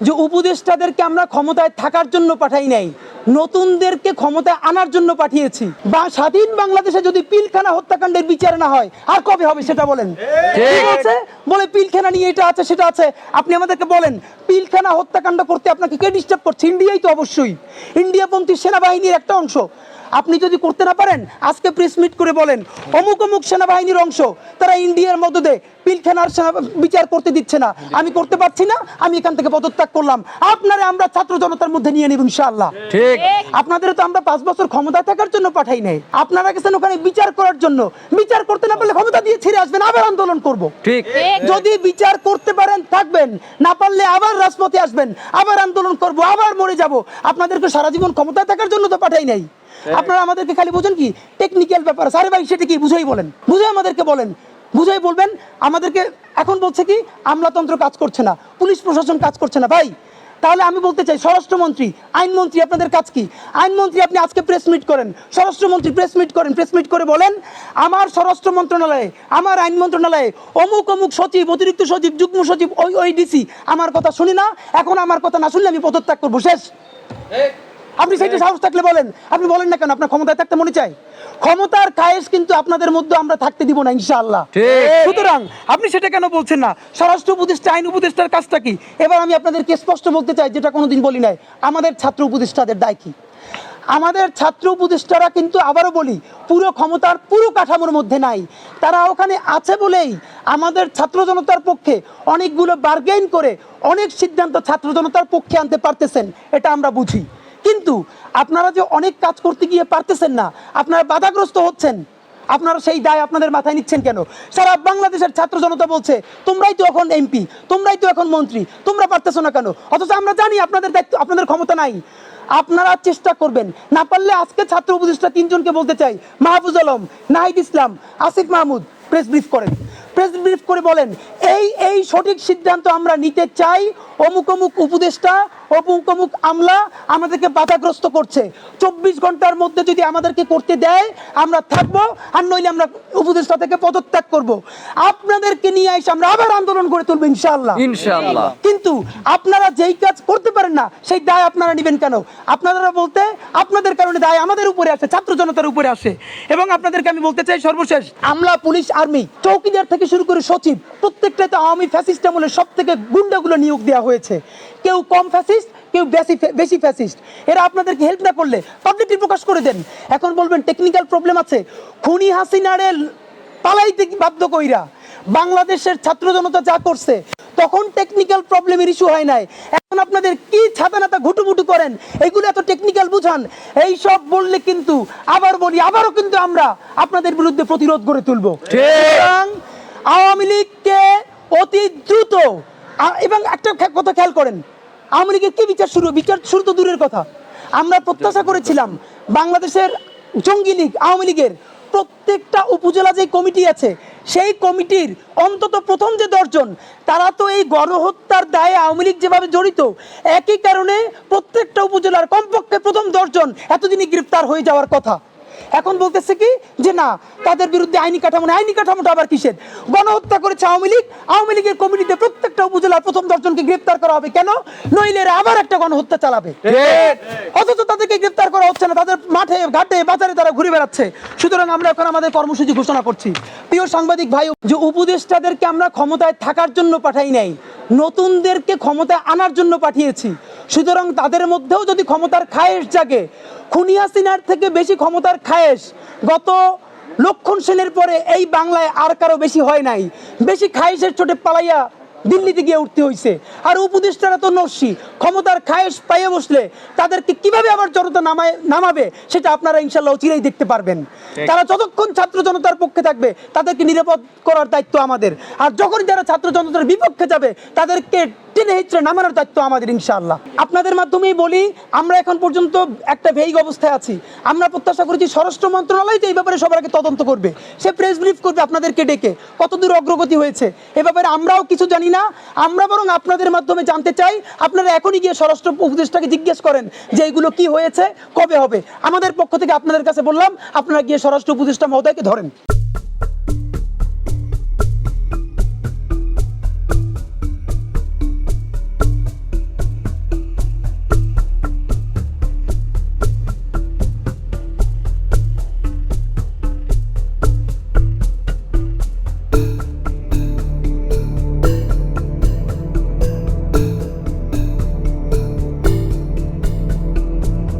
যে উপদেষ্টাদেরকে আমরা ক্ষমতায় থাকার জন্য পাঠাই নাই নতুনদেরকে ক্ষমতায় আনার জন্য পাঠিয়েছি। বা স্বাধীন বাংলাদেশে যদি পিলখানা হত্যাকাণ্ডের বিচার না হয় আর কবে হবে সেটা বলেন? ঠিক। আছে? বলে পিলখানা নিয়ে এটা আছে সেটা আছে। আপনি আমাদেরকে বলেন পিলখানা হত্যাকাণ্ড করতে আপনাকে কে ডিস্টার্ব করছে? ইন্ডিয়াই তো অবশ্যই। ইন্ডিয়াপন্থী সেনাবাহিনীর একটা অংশ। আপনি যদি করতে না পারেন আজকে প্রেস মিট করে বলেন অমুক অমুক সেনাবাহিনীর অংশ তারা ইন্ডিয়ার মধ্যে পিলখানার বিচার করতে দিচ্ছে না। আমি করতে পারছি না আমি এখান থেকে পদত্যাগ করলাম। আপনারা আমরা ছাত্র জনতার মধ্যে নিয়ে নেব ইনশাআল্লাহ। ঠিক। আপনাদের তো আমরা পাঁচ বছর ক্ষমতা থাকার জন্য পাঠাই নাই। আপনারা গেছেন ওখানে বিচার করার জন্য। বিচার করতে না পারলে ক্ষমতা দিয়ে ছেড়ে আসবেন আবার আন্দোলন করব। ঠিক। যদি বিচার করতে পারেন থাকবেন। না পারলে আবার রাজপথে আসবেন আবার আন্দোলন করব আবার মরে যাব। আপনাদেরকে সারা জীবন ক্ষমতায় থাকার জন্য তো পাঠাই নাই। আপনারা আমাদেরকে খালি বোঝেন কি? টেকনিক্যাল ব্যাপার। সারে ভাই সেটা কি? বুঝাই বলেন। বুঝে আমাদেরকে বলেন। বুঝেই বলবেন আমাদেরকে এখন বলছে কি আমলাতন্ত্র কাজ করছে না পুলিশ প্রশাসন কাজ করছে না। ভাই তাহলে আমি বলতে চাই স্বরাষ্ট্রমন্ত্রী আইনমন্ত্রী আপনাদের কাজ কি? আইনমন্ত্রী আপনি আজকে প্রেস মিট করেন। স্বরাষ্ট্রমন্ত্রী প্রেস মিট করেন। প্রেস মিট করে বলেন আমার স্বরাষ্ট্র মন্ত্রণালয়ে আমার আইন মন্ত্রণালয়ে অমুক অমুক সচিব অতিরিক্ত সচিব যুগ্ম সচিব ওই ওই ডিসি আমার কথা শুনি না। এখন আমার কথা না শুনলে আমি পদত্যাগ করব। শেষ। আপনি সেইটা সাহস থাকলে বলেন। আপনি বলেন না কেন? আপনার ক্ষমতায় থাকতে মনে চাই? ক্ষমতার কায়েস কিন্তু আপনাদের মধ্যে আমরা থাকতে দিব না ইনশাআল্লাহ। সুতরাং আপনি সেটা কেন বলছেন না? স্বরাষ্ট্র উপদেষ্টা আইন উপদেষ্টার কাজটা কি? এবার আমি আপনাদেরকে স্পষ্ট বলতে চাই যেটা কোনোদিন বলি নাই। আমাদের ছাত্র উপদেষ্টাদের দায় কি? আমাদের ছাত্র উপদেষ্টারা কিন্তু আবারও বলি পুরো ক্ষমতার পুরো কাঠামোর মধ্যে নাই। তারা ওখানে আছে বলেই আমাদের ছাত্র জনতার পক্ষে অনেকগুলো বার্গেইন করে অনেক সিদ্ধান্ত ছাত্র জনতার পক্ষে আনতে পারতেছেন এটা আমরা বুঝি। কিন্তু আপনারা যে অনেক কাজ করতে গিয়ে পারতেছেন না, আপনারা বাধাগ্রস্ত হচ্ছেন। আপনারা সেই দায় আপনাদের মাথায় নিচ্ছেন কেন? সারা বাংলাদেশের ছাত্র জনতা বলছে, তোমরাই তো এখন এমপি তোমরাই তো এখন মন্ত্রী, তোমরা পারতেছো না কেন? অথচ আমরা জানি আপনাদের দায়িত্ব, আপনাদের ক্ষমতা নাই। আপনারা চেষ্টা করবেন, না পারলে আজকে ছাত্র উপদেষ্টা তিনজনকে বলতে চাই, মাহফুজ আলম, নাহিদ ইসলাম, আসিফ মাহমুদ, প্রেস ব্রিফ করেন। প্রেস ব্রিফ করে বলেন, এই এই সঠিক সিদ্ধান্ত আমরা নিতে চাই, অমুক অমুক উপদেষ্টা অমুক অমুক আমলা আমাদেরকে বাধাগ্রস্ত করছে। চব্বিশ ঘণ্টার মধ্যে যদি আমাদেরকে করতে দেয় আমরা থাকব আর নইলে আমরা উপদেষ্টা থেকে পদত্যাগ করব। আপনাদেরকে নিয়ে এসে আমরা আবার আন্দোলন করে তুলবো ইনশাআল্লাহ। ইনশাআল্লাহ। কিন্তু আপনারা যেই কাজ করতে পারেন না সেই দায় আপনারা নেবেন কেন? আপনারা বলতে আপনাদের কারণে দায় আমাদের উপরে আসে ছাত্র জনতার উপরে আসে। এবং আপনাদেরকে আমি বলতে চাই সর্বশেষ আমলা পুলিশ আর্মি চৌকিদার থেকে শুরু করে সচিব প্রত্যেকটাতে আওয়ামী ফ্যাসিস্ট আমলে সব থেকে গুন্ডাগুলো নিয়োগ দেওয়া হয়েছে। কেউ কম ফ্যাসিস্ট কেউ বেশি বেশি ফ্যাসিস্ট এরা আপনাদেরকে হেল্প না করলে পাবলিকলি প্রকাশ করে দেন। এখন বলবেন টেকনিক্যাল প্রবলেম আছে। খুনি হাসিনারে পালাইতে বাধ্য কইরা? বাংলাদেশের ছাত্র জনতা যা করছে তখন টেকনিক্যাল প্রবলেমের ইস্যু হয় নাই। এখন আপনাদের কি ছাতা নাতা ঘুটুমুটু করেন? এগুলো এত টেকনিক্যাল বুঝান। এই সব বললে কিন্তু আবার বলি আবারও কিন্তু আমরা আপনাদের বিরুদ্ধে প্রতিরোধ গড়ে তুলবো। আওয়ামী লীগকে অতি দ্রুত এবং একটা কথা খেয়াল করেন আওয়ামী লীগের কি বিচার শুরু? বিচার শুরু তো দূরের কথা। আমরা প্রত্যাশা করেছিলাম বাংলাদেশের জঙ্গি লীগ, আওয়ামী লীগের প্রত্যেকটা উপজেলা যে কমিটি আছে, সেই কমিটির অন্তত প্রথম যে দশজন, তারা তো এই গণহত্যার দায়ে আওয়ামী লীগ যেভাবে জড়িত, একই কারণে প্রত্যেকটা উপজেলার কমপক্ষে প্রথম দশজন এতদিনই গ্রেপ্তার হয়ে যাওয়ার কথা। এখন বলতেছে কি? যে না তাদের বিরুদ্ধে আইনি কাঠামো নেই। আইনি কাঠামোটা আবার কিসের? গণহত্যা করেছে আওয়ামী লীগ। আওয়ামী লীগের কমিটিতে প্রত্যেকটা উপজেলার প্রথম দশজনকে গ্রেপ্তার করা হবে কেন? নইলে এরা আবার একটা গণহত্যা চালাবে। অথচ তাদেরকে গ্রেপ্তার করা হচ্ছে না। তাদের মাঠে ঘাটে বাজারে তারা ঘুরে বেড়াচ্ছে। সুতরাং আমরা এখন আমাদের কর্মসূচি ঘোষণা করছি। প্রিয় সাংবাদিক ভাই যে উপদেষ্টাদেরকে আমরা ক্ষমতায় থাকার জন্য পাঠাই নাই নতুনদেরকে ক্ষমতায় আনার জন্য পাঠিয়েছি। সুতরাং তাদের মধ্যেও যদি ক্ষমতার খায়েশ জাগে খুনি সিনার থেকে বেশি ক্ষমতার খায়েশ। গত লক্ষণ সেনের পরে এই বাংলায় আর কারও বেশি হয় নাই। বেশি খায়েশের চোটে পালাইয়া দিল্লিতে গিয়ে উঠতে হয়েছে আর উপদেষ্টারা তো নস্যি ক্ষমতার খায়েশ পাইয়ে বসলে তাদেরকে কীভাবে আবার জনতা নামায় নামাবে সেটা আপনারা ইনশাল্লাহ চিরেই দেখতে পারবেন। তারা যতক্ষণ ছাত্র জনতার পক্ষে থাকবে তাদেরকে নিরাপদ করার দায়িত্ব আমাদের। আর যখন যারা ছাত্র জনতার বিপক্ষে যাবে তাদেরকে টেনে হিচড়ে নামানোর দায়িত্ব আমাদের ইনশাআল্লাহ। আপনাদের মাধ্যমেই বলি আমরা এখন পর্যন্ত একটা ভেইগ অবস্থায় আছি। আমরা প্রত্যাশা করেছি স্বরাষ্ট্র মন্ত্রণালয় তো এই ব্যাপারে সবার আগে তদন্ত করবে। সে প্রেস ব্রিফ করবে আপনাদেরকে ডেকে কতদূর অগ্রগতি হয়েছে। এ ব্যাপারে আমরাও কিছু জানি না। আমরা বরং আপনাদের মাধ্যমে জানতে চাই, আপনারা এখনই গিয়ে স্বরাষ্ট্র উপদেষ্টাকে জিজ্ঞেস করেন যে এগুলো কি হয়েছে, কবে হবে। আমাদের পক্ষ থেকে আপনাদের কাছে বললাম, আপনারা গিয়ে স্বরাষ্ট্র উপদেষ্টা মহোদয়কে ধরেন।